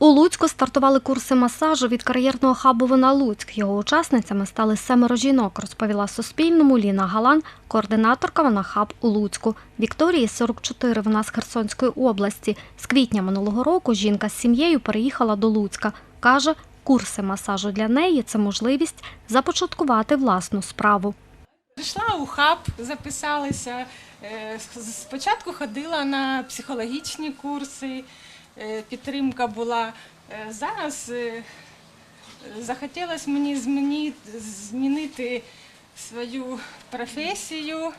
У Луцьку стартували курси масажу від кар'єрного хабу «Вона Луцьк». Його учасницями стали семеро жінок, розповіла Суспільному Ліна Галан, координаторка «Вона Хаб» у Луцьку. Вікторії 44, вона з Херсонської області. З квітня минулого року жінка з сім'єю переїхала до Луцька. Каже, курси масажу для неї – це можливість започаткувати власну справу. Прийшла у хаб, записалася. Е, Спочатку ходила на психологічні курси, підтримка була. Е, Зараз е, захотілося мені змінити свою професію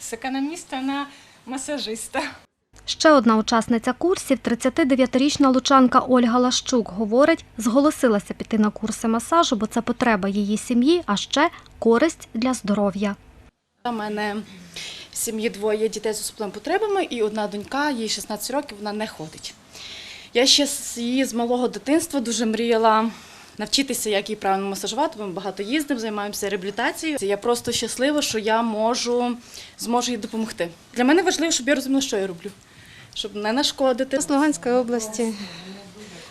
з економіста на масажиста. Ще одна учасниця курсів, 39-річна лучанка Ольга Лащук, говорить, зголосилася піти на курси масажу, бо це потреба її сім'ї, а ще користь для здоров'я. У мене в сім'ї двоє дітей з особливими потребами, і одна донька, їй 16 років, вона не ходить. Я ще з її з малого дитинства дуже мріяла навчитися, як її правильно масажувати, ми багато їздимо, займаємося реабілітацією. Я просто щаслива, що я можу, зможу їй допомогти. Для мене важливо, щоб я розуміла, що я роблю, щоб не нашкодити. з Луганської області.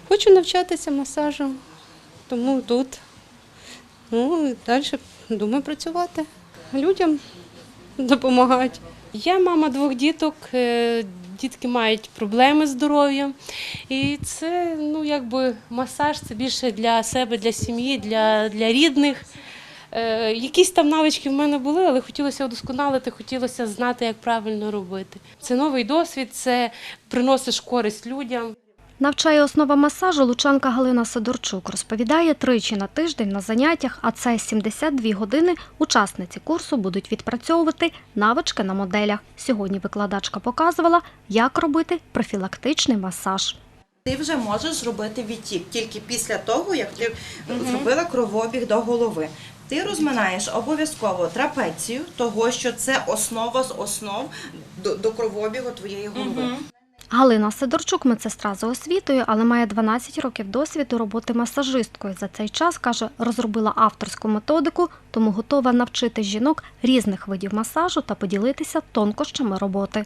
Хочу навчатися масажу, тому тут. Ну і далі думаю працювати. Людям допомагати. Я мама двох діток, е, дітки мають проблеми з здоров'ям. І це ну, якби масаж це більше для себе, для сім'ї, для, для рідних. Е, Якісь там навички в мене були, але хотілося удосконалити, хотілося знати, як правильно робити. Це новий досвід, це приносиш користь людям. Навчає основа масажу лучанка Галина Сидорчук. Розповідає, тричі на тиждень на заняттях, а це 72 години, учасниці курсу будуть відпрацьовувати навички на моделях. Сьогодні викладачка показувала, як робити профілактичний масаж. Ти вже можеш зробити відтік тільки після того, як ти зробила кровообіг до голови. Ти розминаєш обов'язково трапецію, того що це основа з основ до, до кровообігу твоєї голови. Галина Сидорчук – медсестра за освітою, але має 12 років досвіду роботи масажисткою. За цей час, каже, розробила авторську методику, тому готова навчити жінок різних видів масажу та поділитися тонкощами роботи.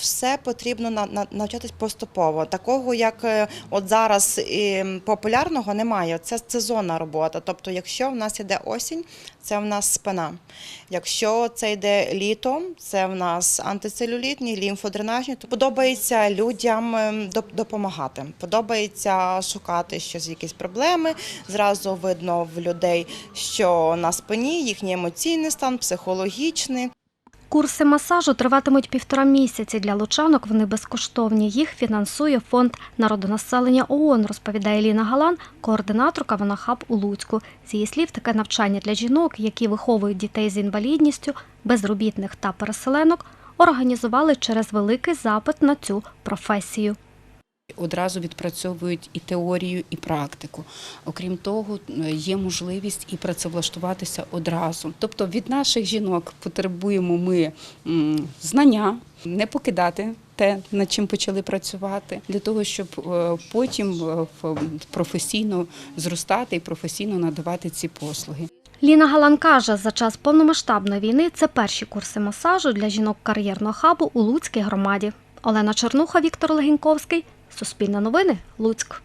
Все потрібно на, на, навчатись поступово. Такого, як е, от зараз і, популярного, немає. Це сезонна робота. Тобто, якщо в нас іде осінь, це в нас спина. Якщо це йде літо, це в нас антицелюлітні, лімфодренажні. То подобається людям е, допомагати. Подобається шукати щось, якісь проблеми. Зразу видно в людей, що на спині їхній емоційний стан, психологічний. Курси масажу триватимуть півтора місяці. Для лучанок вони безкоштовні. Їх фінансує фонд народонаселення ООН, розповідає Ліна Галан, координаторка «Ванахаб» у Луцьку. З її слів, таке навчання для жінок, які виховують дітей з інвалідністю, безробітних та переселенок, організували через великий запит на цю професію. Одразу відпрацьовують і теорію, і практику. Окрім того, є можливість і працевлаштуватися одразу. Тобто від наших жінок потребуємо ми знання, не покидати те, над чим почали працювати, для того, щоб е, потім е, професійно зростати і професійно надавати ці послуги. Ліна Галан каже, за час повномасштабної війни це перші курси масажу для жінок кар'єрного хабу у Луцькій громаді. Олена Чернуха, Віктор Легіньковський. Суспільне новини. Луцьк.